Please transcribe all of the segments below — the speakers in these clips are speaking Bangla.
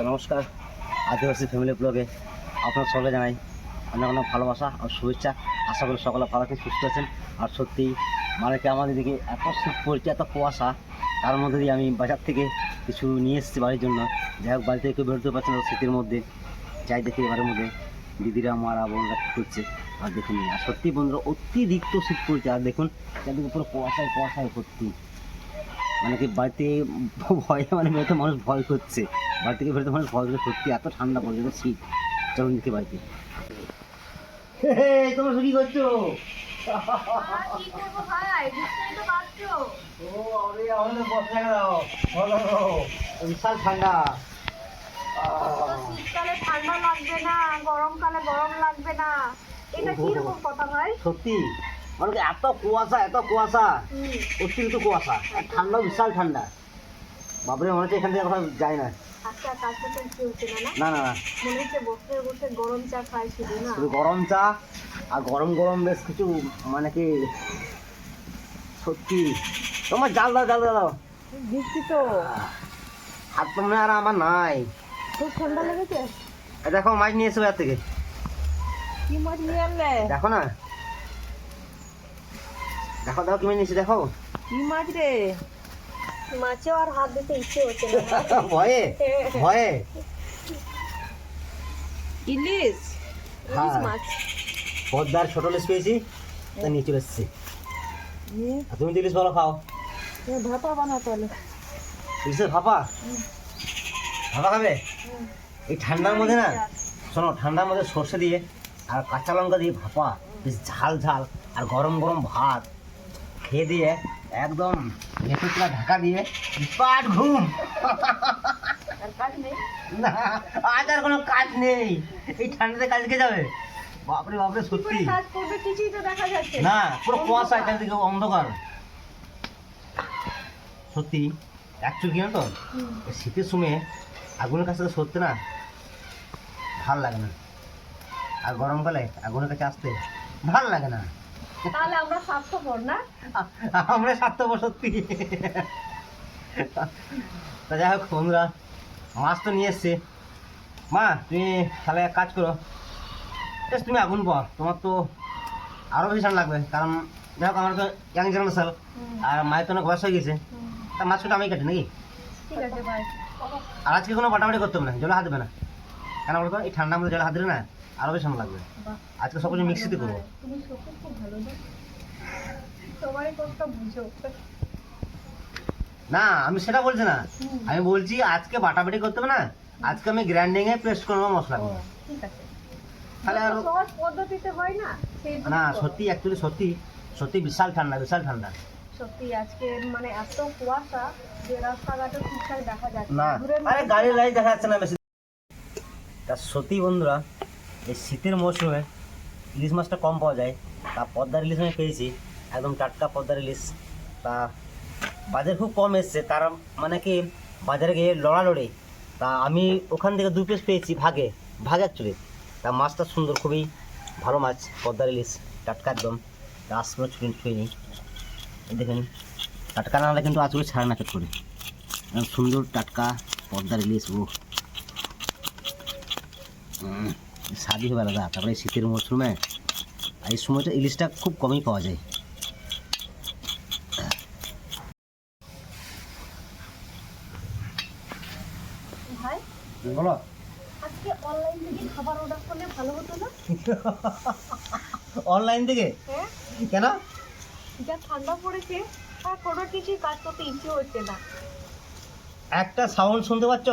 নমস্কার, আদিবাসী ফ্যামিলি ব্লগে আপনার সকলে জানাই অনেক অনেক ভালোবাসা আর শুভেচ্ছা। আশা করি সকলে ভালো আছেন, সুস্থ আছেন। আর সত্যি মানে কি আমাদের দিকে এত শীত পড়ছে এত কুয়াশা, তার মধ্যে দিয়ে আমি বাজার থেকে কিছু নিয়ে এসেছি বাড়ির জন্য। যাই হোক, বাড়িতে কেউ বেরোতে পারছে না শীতের মধ্যে। যাই দেখি এবারের মধ্যে দিদিরা, মারা, বোনরা কী করছে, আর দেখুন আর সত্যি বন্ধুরা, অতিরিক্ত শীত পড়ছে। আর দেখুন, চারদিকে পুরো কুয়াশায় কুয়াশায় ভর্তি। মানে কি বাড়িতে ভয়ে মানে বেরোতে মানুষ ভয় করছে। বাড়ি থেকে বেরোতে মানুষ ভয় করছে সত্যি এত ঠান্ডা পড়ছে শীত চলুন দেখি বাড়িতে। তোমরা কি করছ? বিশাল ঠান্ডা। শীতকালে ঠান্ডা লাগবে না গরমকালে গরম লাগবে না। এটা কি রকম কথা ভাই? সত্যি? মানে এত কুয়াশা এত কুয়াশা। অতিরিক্ত কুয়াশা। আর ঠান্ডা বিশাল ঠান্ডা। বাবরে মনে হচ্ছে এখান থেকে কোথাও যায় না। হচ্ছে না না না। না গরম চা খাই শুধু না? শুধু গরম চা আর গরম গরম বেশ কিছু মানে কি সত্যি। তোমার জাল দাও জাল দাও দিচ্ছি তো। হাত তো মনে আর আমার নাই। খুব ঠান্ডা লেগেছে? দেখো মাছ নিয়ে এসো বাজার থেকে। কি মাছ নিয়ে আনলে? দেখো না। দেখো দেখো তুমি নিচে দেখো। কি মাছ রে? মাছেও আর হাত দিতে ইচ্ছে হচ্ছে না। ভয়ে ভয়ে। ইলিশ? হ্যাঁ। মাছ। পদ্মার ছোট লিস পেয়েছি তা নিয়ে চলে এসেছি। আর তুমি তো ইলিশ ভালো খাও। ভাপা বানা তাহলে। ইলিশের ভাপা? ভাপা খাবে? এই ঠান্ডার মধ্যে না শোনো ঠান্ডার মধ্যে সর্ষে দিয়ে আর কাঁচা লঙ্কা দিয়ে ভাপা বেশ ঝাল ঝাল আর গরম গরম ভাত। খেয়ে দিয়ে একদম তোলা ঢাকা দিয়ে পাট ঘুম। না আজ আর কোনো কাজ নেই। এই ঠান্ডাতে কাজ কে যাবে? বাপরে বাপরে সত্যি। না। পুরো কুয়াশা থেকে অন্ধকার। সত্যি অ্যাকচুয়ালি কি জানো তো? শীতের সময় আগুনের কাছে সত্যি না ভালো লাগে না। আর গরমকালে আগুনের কাছে আসতে ভালো লাগে না। তাহলে আমরা স্বার্থপর না? আমরা স্বার্থপর সত্যি। তা যাই হোক বন্ধুরা মাছ তো নিয়ে এসছে। মা তুমি তাহলে এক কাজ করো। বেশ তুমি আগুন পাও তোমার তো আরও বেশি ঠান্ডা লাগবে কারণ যাই হোক আমার তো ইয়াং জেনারেশন আর মায়ের তো অনেক বয়স হয়ে গেছে। তা মাছটা আমি কাটি নাকি আর আজকে কোনো বাটাবাটি করতে হবে না জলে হাত দেবে না। কেন বলতো? এই ঠান্ডার মধ্যে জলে হাত দিলে না আরও বেশি লাগবে। আজকে সব কিছু মিক্সিতে করব। তুমি সত্যি খুব ভালো না সবারই কষ্ট বুঝো। না আমি সেটা বলছি না। আমি বলছি আজকে বাটাবাটি করতে হবে না? আজকে আমি গ্রাইন্ডিং এ পেস্ট করব ঠিক আছে। তাহলে আর সহজ পদ্ধতিতে হয় না? না সত্যি অ্যাকচুয়ালি সত্যি। সত্যি বিশাল ঠান্ডা বিশাল ঠান্ডা। সত্যি আজকে মানে এত কুয়াশা যে রাস্তাঘাটে ঠিকঠাক দেখা যাচ্ছে না। আরে গাড়ির লাইট দেখা যাচ্ছে না বেশি। তা সত্যি বন্ধুরা এই শীতের মরশুমে ইলিশ মাছটা কম পাওয়া যায় তা পদ্মার ইলিশ আমি পেয়েছি, একদম টাটকা পদ্মার ইলিশ তা বাজার খুব কম এসছে, তার মানে কি বাজারে গিয়ে লড়ালড়ি। তা আমি ওখান থেকে দু পিস পেয়েছি ভাগে, ভাগ অ্যাকচুয়ালি তা মাছটা সুন্দর, খুবই ভালো মাছ, পদ্মার ইলিশ, টাটকা একদম। তা আজগুলো ছুঁয়ে ছুঁয়ে নিই দেখেন, টাটকা না হলে কিন্তু আজগুলো ছাড়ে না চট করে। সুন্দর টাটকা পদ্মার ইলিশ ও স্বাদই হবে আলাদা তারপরে শীতের মরশুমে এই সময়টা ইলিশটা খুব কমই পাওয়া যায় বলো আজকে অনলাইন থেকে খাবার অর্ডার করলে ভালো হতো না? অনলাইন থেকে? হ্যাঁ। কেন? যা ঠান্ডা পড়েছে আর কোনো কিছুই কাজ করতে ইচ্ছে হচ্ছে না। একটা সাউন্ড শুনতে পাচ্ছ?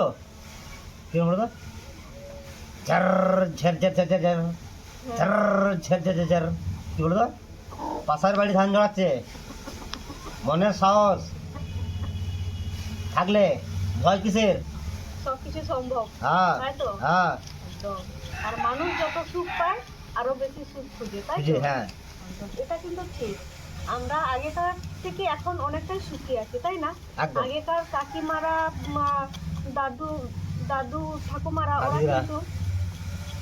কি বলো তো ঝর ঝর ঝর ঝর ঝর ঝর ঝর ঝর ঝর ঝর ঝর কি বলো পাশার বাড়ি ধান জড়াচ্ছে মনের সাহস থাকলে ভয় কিসের সব কিছু সম্ভব হ্যাঁ হ্যাঁ আর মানুষ যত সুখ পায় আরও বেশি সুখ খুঁজে তাই হ্যাঁ এটা কিন্তু ঠিক আমরা আগেকার থেকে এখন অনেকটাই সুখী আছি তাই না আগেকার কাকিমারা দাদু দাদু ঠাকুমারা ওরা। কিন্তু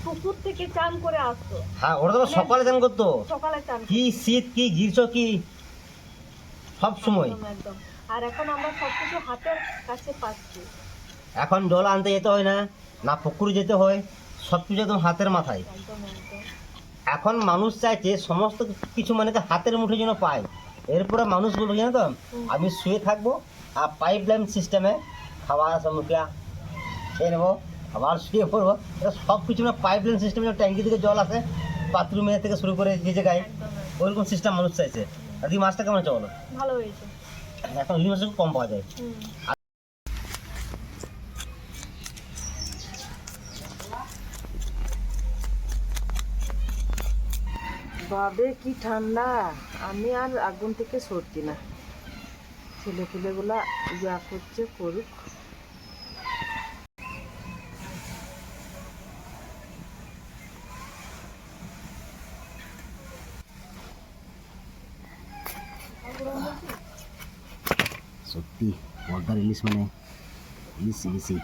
পুকুর থেকে চান করে আসতো। হ্যাঁ ওরা তো সকালে চান করতো। সকালে চান কি শীত কি গ্রীষ্ম কি? সব সময়। একদম, আর এখন আমরা সবকিছু হাতের কাছে পাচ্ছি। এখন জল আনতে যেতে হয় না না পুকুরে যেতে হয় সব কিছু একদম হাতের মাথায়। এখন মানুষ চাইছে সমস্ত কিছু মানে হাতের মুঠে যেন পায়। এরপরে মানুষ বলব জানো তো আমি শুয়ে থাকব আর পাইপ লাইন সিস্টেমে খাবার সমুখা খেয়ে নেব। আবার শুয়ে পড়ব। এটা সব কিছু না পাইপ লাইন সিস্টেমে ট্যাঙ্কি থেকে জল আসে বাথরুমে থেকে শুরু করে যে জায়গায়। ওইরকম সিস্টেম মানুষ চাইছে। আর এই মাছটা কেমন বলো? ভালো হয়েছে। এখন ইলিশ মাছ কম পাওয়া যায়। বাবে কি ঠান্ডা। আমি আর আগুন থেকে সরছি না। ছেলে পেলেগুলা ইয়া করছে করুক। সত্যি পদ্মার ইলিশ মানে ইলিশ ইলিশই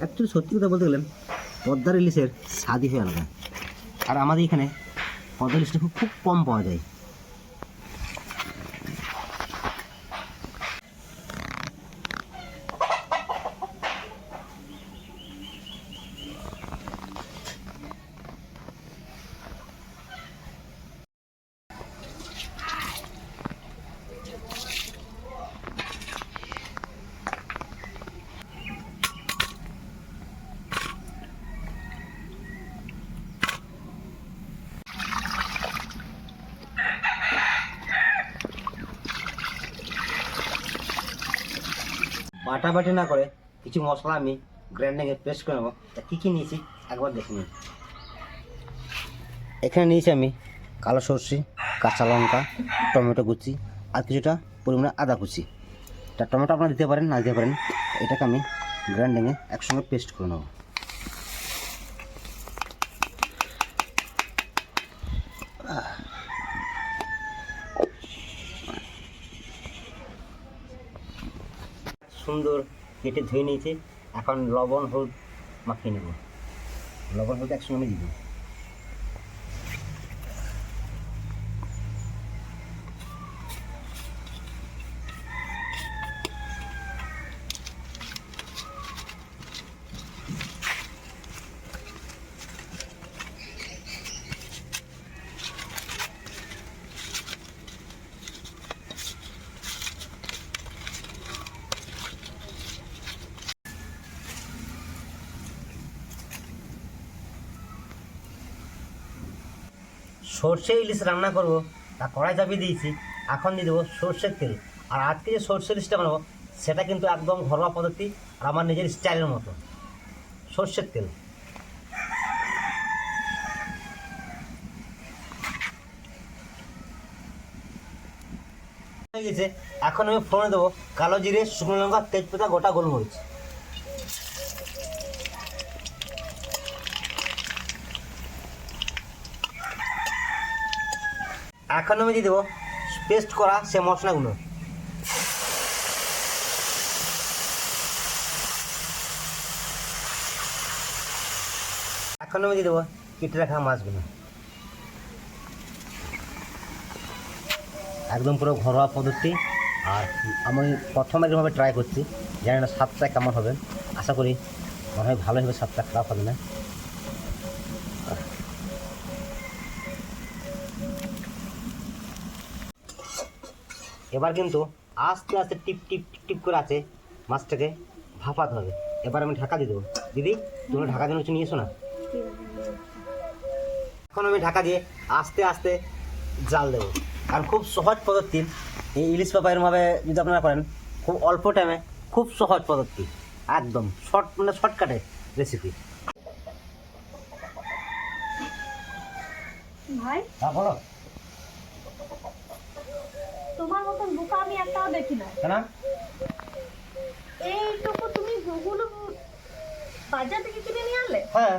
অ্যাকচুয়ালি সত্যি কথা বলতে গেলে পদ্মার ইলিশের স্বাদই হয় আলাদা। আর আমাদের এখানে পদ্মার ইলিশটা খুব খুব কম পাওয়া যায়। বাটাবাটি না করে কিছু মশলা আমি গ্রাইন্ডিংয়ে পেস্ট করে নেব। তা কী কী নিয়েছি? একবার দেখে নিন। এখানে নিয়েছি আমি কালো সর্ষে, কাঁচা লঙ্কা, টমেটো কুচি আর কিছুটা পরিমাণে আদা কুচি। তা টমেটো আপনারা দিতে পারেন, না দিতে পারেন, এটাকে আমি গ্রাইন্ডিংয়ে একসঙ্গে পেস্ট করে নেব সুন্দর কেটে ধুয়ে নিয়েছি। এখন লবণ হলুদ মাখিয়ে নেব। লবণ হলুদ একসঙ্গে আমি দিব। সর্ষে ইলিশ রান্না করব, তা কড়াই চাপিয়ে দিয়েছি, এখন দিয়ে দেবো সর্ষের তেল। আর আজকে যে সর্ষে ইলিশটা বানাবো, সেটা কিন্তু একদম ঘরোয়া পদ্ধতি আর আমার নিজের স্টাইলের মতো। সর্ষের তেল। হয়ে গেছে, এখন আমি ফোড়নে দেবো কালো জিরে, শুকনো লঙ্কা, তেজপাতা, গোটা গোলমরিচ। এখন আমি দিয়ে দেবো পেস্ট করা সে মশলাগুলো। এখন আমি দিয়ে দেবো কেটে রাখা মাছগুলো। একদম পুরো ঘরোয়া পদ্ধতি। আর আমি প্রথম এরকমভাবে ট্রাই করছি, জানি না স্বাদটা কেমন হবে। আশা করি মনে হয় ভালোই হবে, স্বাদটা খারাপ হবে না। এবার কিন্তু আস্তে আস্তে টিপ টিপ টিপ টিপ করে আছে মাছটাকে ভাপাতে হবে। এবার আমি ঢাকা দিয়ে দেবো। দিদি তুমি ঢাকা দিয়ে কিছু নিয়ে এসো না। এখন আমি ঢাকা দিয়ে আস্তে আস্তে জাল দেবো। কারণ খুব সহজ পদ্ধতি এই ইলিশ পাপা এরমভাবে যদি আপনারা করেন খুব অল্প টাইমে খুব সহজ পদ্ধতি। একদম শর্ট মানে শর্টকাটে রেসিপি ভাই? হ্যাঁ বলো। তোমার মতন বোকা আমি একটাও দেখি না এইটুকু তুমি গুগল বাজার থেকে কিনে নিয়ে আনলে? হ্যাঁ।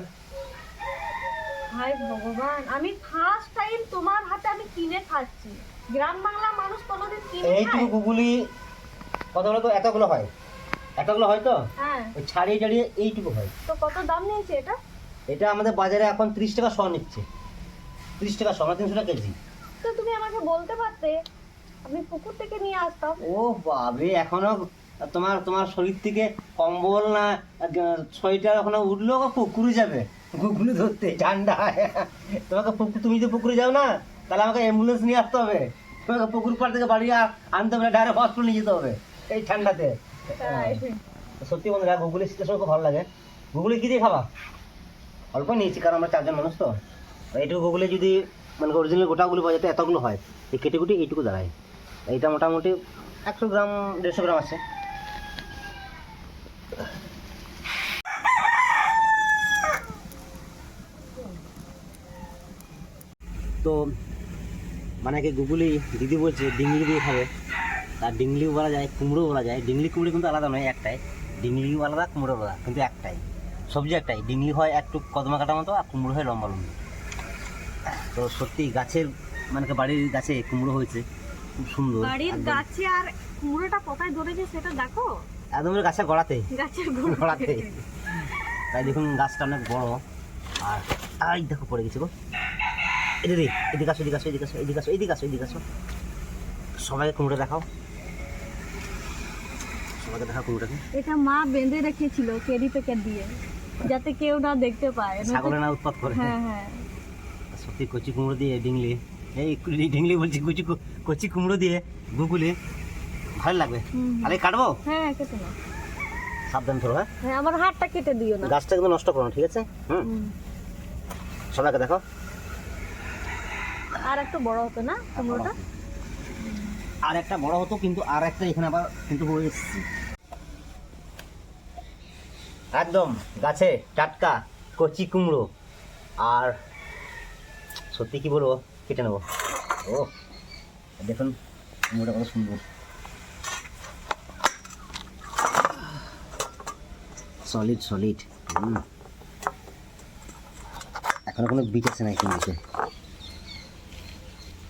হাই ভগবান আমি ফার্স্ট টাইম তোমার হাতে আমি কিনে খাচ্ছি। গ্রাম বাংলা মানুষ কোনোদিন কিনে এইটুকু খায় গুগুলি কতগুলো তো এতগুলো হয়। এতগুলো হয় তো? হ্যাঁ। ওই ছাড়িয়ে ছাড়িয়ে এইটুকু হয়। তো কত দাম নিয়েছে এটা? এটা আমাদের বাজারে এখন ত্রিশ টাকা শ নিচ্ছে। ত্রিশ টাকা শ না তিনশো টাকা কেজি। তো তুমি আমাকে বলতে পারতে আমি পুকুর থেকে নিয়ে আসতাম। ও বাবে এখনও তোমার তোমার শরীর থেকে কম্বল না সোয়েটার এখনও উঠলেও পুকুরে যাবে। পুকুরে ধরতে ঠান্ডা তোমাকে পুকুর তুমি যদি পুকুরে যাও না তাহলে আমাকে অ্যাম্বুলেন্স নিয়ে আসতে হবে। তোমাকে পুকুর পাড় থেকে বাড়ি আনতে হবে ডাইরেক্ট হসপিটাল নিয়ে যেতে হবে এই ঠান্ডাতে। তাই। সত্যি বন্ধুরা গুগলের স্টেশন খুব ভালো লাগে। গুগলে কি দিয়ে খাবা? অল্প নিয়েছি কারণ আমরা চারজন মানুষ তো। এইটুকু গুগলে যদি মানে অরিজিনাল গোটাগুলো পাওয়া যেত এতগুলো হয়। এই কেটে কুটি এইটুকু দাঁড়ায়। এইটা মোটামুটি একশো গ্রাম, দেড়শো গ্রাম আছে। তো মানে কি গুগলি দিদি বলছে, ডিংলি দিয়ে খাবে। তার ডিংলিও বলা যায় কুমড়ো বলা যায়। ডিংলি, কুমড়ো কিন্তু আলাদা নয়, একটাই। ডিংলিও আলাদা কুমড়ো আলাদা, কিন্তু একটাই। সবজি একটাই। ডিংলি হয় একটু কদমা কাটা মতো আর কুমড়ো হয় লম্বা লম্বা। তো সত্যি গাছের মানে বাড়ির গাছে কুমড়ো হয়েছে। খুব সুন্দর। বাড়ির গাছে আর কুমড়োটা কোথায় ধরেছে সেটা দেখো? একদম গাছের গড়াতে। গাছের গোড়াতে। তাই দেখুন গাছটা অনেক বড়। আর আই দেখো পড়ে গেছে গো। এদিকে এদিকে আসো এদিকে আসো এদিকে আসো এদিকে আসো এদিকে আসো এদিকে আসো। সবাইকে কুমড়ো দেখাও। সবাইকে দেখাও কুমড়োটাকে। এটা মা বেঁধে রেখেছিল কেরি প্যাকেট দিয়ে যাতে কেউ না দেখতে পায়। নয়তো- ছাগলে না উৎপাত করে। হ্যাঁ হ্যাঁ। সত্যি কচি কুমড়ো দিয়ে ডিংলি। এই ডিংলি বলছি কচি কচি কুমড়ো দিয়ে গুগুলি ভালো লাগবে। আরে কাটবো? হ্যাঁ কেটে নাও। সাবধান ধরো হ্যাঁ? হ্যাঁ আমার হাতটা কেটে দিও না। গাছটা কিন্তু নষ্ট করো না ঠিক আছে? হুম। হুম। সবাইকে দেখো। আর একটু বড় হতো না কুমড়োটা? আর একটা বড় হতো কিন্তু আর একটা এখানে আবার কিন্তু হয়ে এসেছে। একদম গাছে টাটকা কচি কুমড়ো। আর সত্যি কি বলব? কেটে নেব। ও, দেখুন কুমড়োটা কত সুন্দর। সলিড সলিড হুম। এখনও কোনো বীজ আছে না এখানে নিচে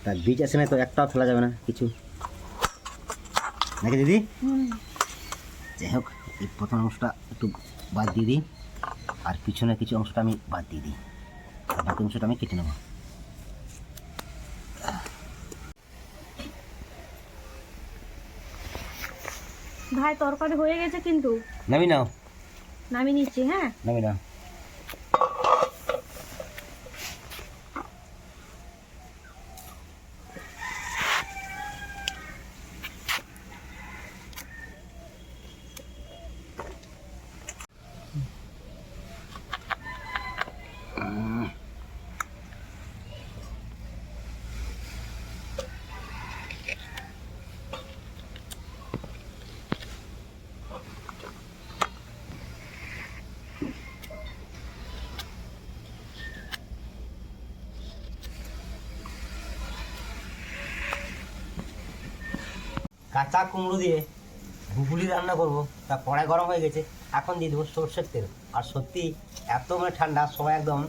তার বীজ আছে না তো একটাও ফেলা যাবে না কিছু। নাকি দিদি? যাই হোক, এই প্রথম অংশটা একটু বাদ দিয়ে দিই। আর পিছনে কিছু অংশটা আমি বাদ দিয়ে দিই। বাকি অংশটা আমি কেটে নেব। ভাই তরকারি হয়ে গেছে কিন্তু। নামি নাও। নামিয়ে নিচ্ছি হ্যাঁ? নামি নাও। কাঁচা কুমড়ো দিয়ে ঘুগুলি রান্না করব। তা কড়াই গরম হয়ে গেছে। এখন দিয়ে দেবো সর্ষের তেল। আর সত্যি এত মানে ঠান্ডা, সবাই একদম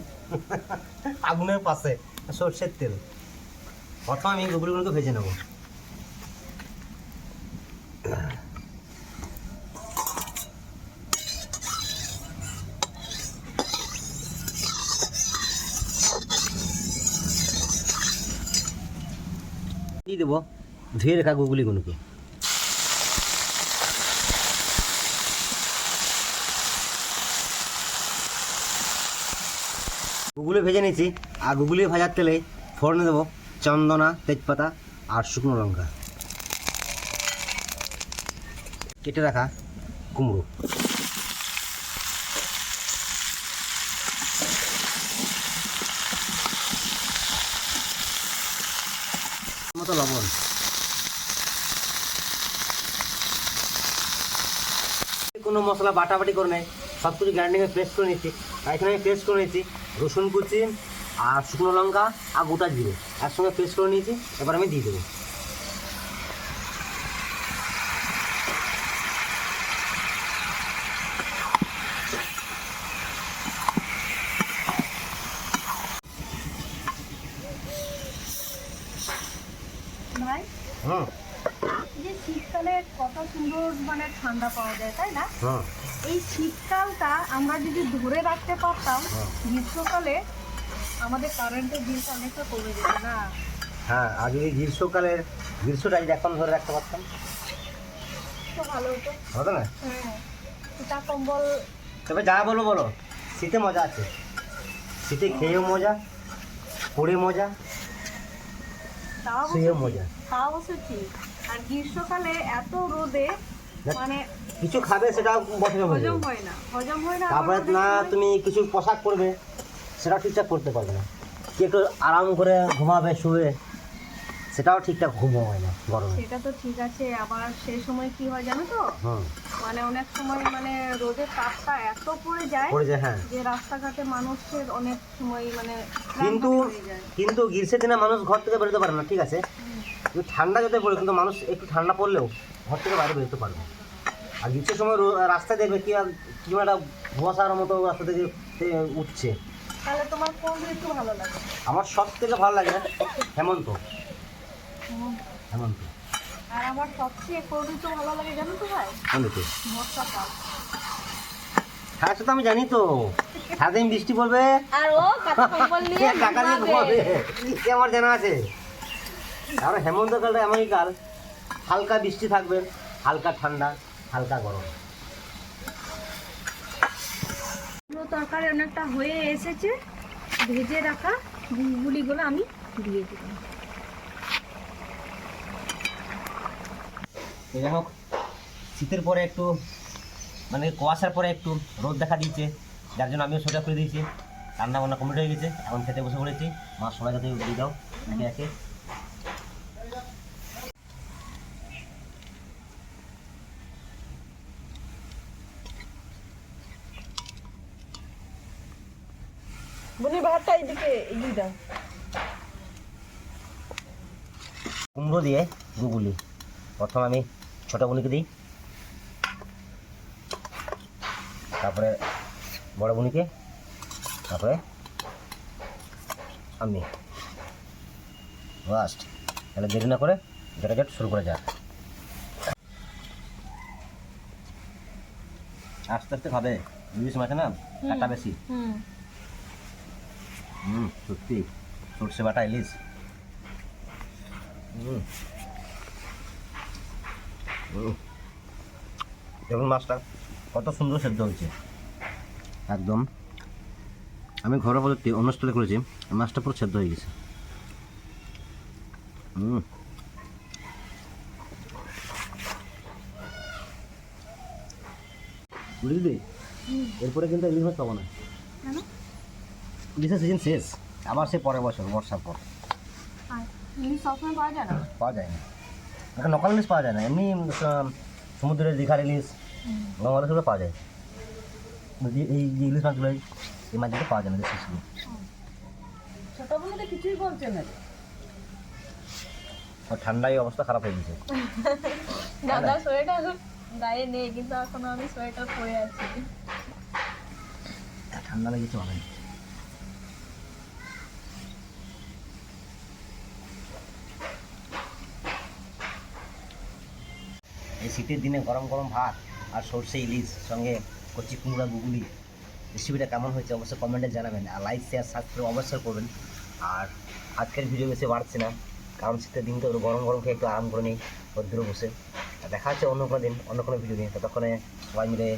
আগুনের পাশে সর্ষের তেল। প্রথম আমি ঘুগুলিগুলোকে ভেজে নেব। দিয়ে দেবো ধুয়ে রাখা গুগলিগুলোকে। গুগলি ভেজে নিয়েছি। আর গুগলি ভাজার তেলে ফোড়নে দেবো চন্দনা, তেজপাতা আর শুকনো লঙ্কা। কেটে রাখা কুমড়ো। মতো লবণ। কোনো মশলা বাটাবাটি করে নেয় সব কিছু গ্রাইন্ডিংয়ে পেস্ট করে নিচ্ছি এখানে পেস্ট করে নিয়েছি রসুন কুচি আর শুকনো লঙ্কা আর গোটা জিরে একসঙ্গে পেস্ট করে নিয়েছি এবার আমি দিয়ে দেবো। হুম। যে শীতকালে কত সুন্দর মানে ঠান্ডা পাওয়া যায় তাই না? এই শীতকালটা আমরা যদি ধরে রাখতে পারতাম হ্যাঁ। গ্রীষ্মকালে আমাদের কারেন্টের বিলটা অনেকটা কমে যেত না? হ্যাঁ যদি গ্রীষ্মকালের গ্রীষ্মটা যদি এখন ধরে রাখতে পারতাম। তো ভালো হতো। হতো না? হ্যাঁ সীতা কম্বল। তবে যা বলো বলো। শীতে মজা আছে। শীতে খেয়েও মজা পড়ে মজা তা শুয়েও মজা। তা অবশ্য ঠিক। আর গ্রীষ্মকালে এত রোদে মানে কিছু খাবে বছরে হজম হয় না হজম হয় না তারপরে না তুমি কিছু পোশাক পরবে সেটাও ঠিকঠাক করতে পারবে না। কি একটু আরাম করে ঘুমাবে শুয়ে সেটাও ঠিকঠাক ঘুম হয় না গরমে। সেটা তো ঠিক আছে আবার সেই সময় কি হয় জানো তো? মানে অনেক সময় মানে রোদের তাপটা এত পড়ে যায় পড়ে যায় হ্যাঁ। যে রাস্তাঘাটে মানুষের অনেক সময় মানে কিন্তু কিন্তু গ্রীষ্মের দিনে মানুষ ঘর থেকে বেরোতে পারে না ঠিক আছে? কিন্তু ঠান্ডা যদি পড়ে কিন্তু মানুষ একটু ঠান্ডা পড়লেও ঘর থেকে বাইরে বেরোতে পারবে আর গ্রীষ্মের সময় রাস্তায় দেখবে কি আর কি একটা কুয়াশার মতো রাস্তা থেকে উঠছে। তাহলে তোমার কোন ঋতু ভালো লাগে? আমার সব থেকে ভালো লাগে হেমন্ত। হেমন্ত। আর আমার সবচেয়ে কোন ঋতু ভালো লাগে জানো তো ভাই? কোন ঋতু? বর্ষাকাল হ্যাঁ সেটা আমি জানি তো। সারাদিন বৃষ্টি পড়বে। আর ও কাঁথা কম্বল নিয়ে কে টাকা দিয়ে। ঘুমাবে। আমার জানা আছে। আর হেমন্তকালটা এমনই কাল। হালকা বৃষ্টি থাকবে হালকা ঠান্ডা হালকা গরম। পুরো তরকারি অনেকটা হয়ে এসেছে। ভেজে রাখা গুলগুলিগুলো আমি দিয়ে দিলাম। যাই হোক শীতের পরে একটু মানে কুয়াশার পরে একটু রোদ দেখা দিয়েছে। যার জন্য আমিও সোজা করে দিয়েছি। রান্না বান্না কমপ্লিট হয়ে গেছে। এখন খেতে বসে পড়েছি। মা সবাই যাতে দিয়ে দাও একে একে। দাও কুমড়ো দিয়ে গুগুলি প্রথম আমি ছোটো বুনিকে দিই। তারপরে বড় বুনিকে তারপরে আমি। লাস্ট তাহলে দেরি না করে যেটা যেটা শুরু করে যাক। আস্তে আস্তে খাবে। ইলিশ মাছে না? কাটা বেশি। হুম সত্যি। সর্ষে বাটা ইলিশ। দেখুন মাছটা কত সুন্দর সেদ্ধ হয়েছে। একদম। আমি ঘরে বলতে অনুষ্ঠানে করেছি মাছটা পুরো সেদ্ধ হয়ে গেছে। হুম। বুঝলি? এরপরে কিন্তু ইলিশ মাছ পাবো না। ইলিশের সিজন শেষ আবার সে পরের বছর বর্ষার পর। ইলিশ সবসময় পাওয়া যায় না? পাওয়া যায় না একটা লোকাল ইলিশ পাওয়া যায় না। এমনি সমুদ্রের দীঘার ইলিশ গঙ্গার সেগুলো পাওয়া যায়। এই- যে ইলিশ মাছগুলো এই মাছগুলো পাওয়া যায় না দেশি ছিল ছোট কিছুই বলছে না। ঠান্ডায় অবস্থা খারাপ হয়ে গেছে। দাদা সোয়েটার গায়ে নেই কিন্তু এখনও আমি সোয়েটার পরে আছি। ঠান্ডা লেগেছে অনেক। এই শীতের দিনে গরম গরম ভাত আর সর্ষে ইলিশ সঙ্গে কচি কুমড়া গুগুলি রেসিপিটা কেমন হয়েছে অবশ্যই কমেন্টে জানাবেন। আর লাইক শেয়ার সাবস্ক্রাইব অবশ্যই করবেন। আর আজকের ভিডিও বেশি বাড়ছে না, কারণ শীতের দিন তো গরম গরম খেয়ে একটু আরাম করে নিই রোদ্দুরে বসে। দেখা হচ্ছে অন্য কোনো দিন, অন্য কোনো ভিডিও নিয়ে। ততক্ষণে সবাই মিলে